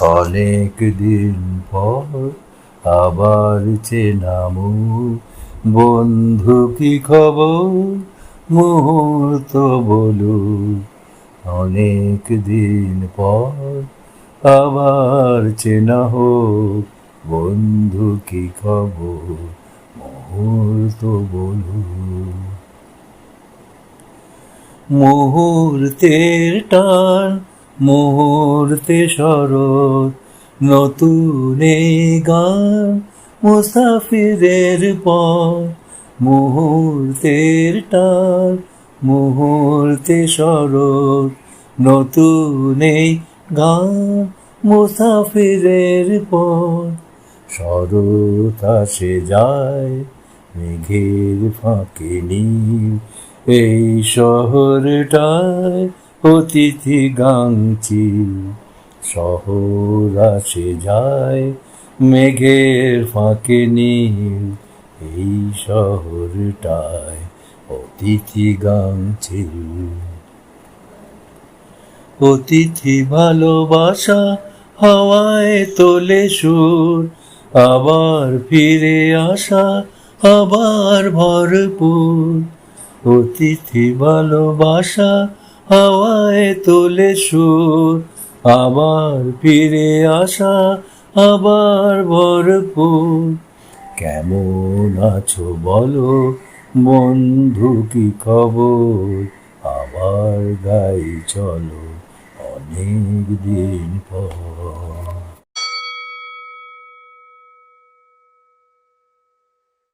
অনেক দিন পর আবার চেনামু। বন্ধু, কি খবর? মুহূর্ত বলু। অনেক দিন পর আবার চেনা হোক। বন্ধু, কি খবর? মুহূর্ত বলু। মুহূর্তের টান মুহূর্তে শরৎ নতুন গান মুসাফিরের পর মুহূর্তের টান, মুহূর্তে শরৎ নতুন গান মুসাফিরের পর শরৎ আসে যায় মেঘের ফাঁকে নীল এই শহরটায় অতিথি গাংচি শহর আসে যায় মেঘের ফাঁকে নীল। এই শহরটায় অতিথি গাংছিল অতিথি ভালোবাসা হাওয়ায় তোলে সুর, আবার ফিরে আসা আবার ভরপুর। অতিথি ভালোবাসা হাওয়ায় তোলে সুর আবার ফিরে আসা আবার ভরপুর। কেমন আছো বলো, বন্ধু কি খবর? আবার গাই চলো, অনেক দিন পর।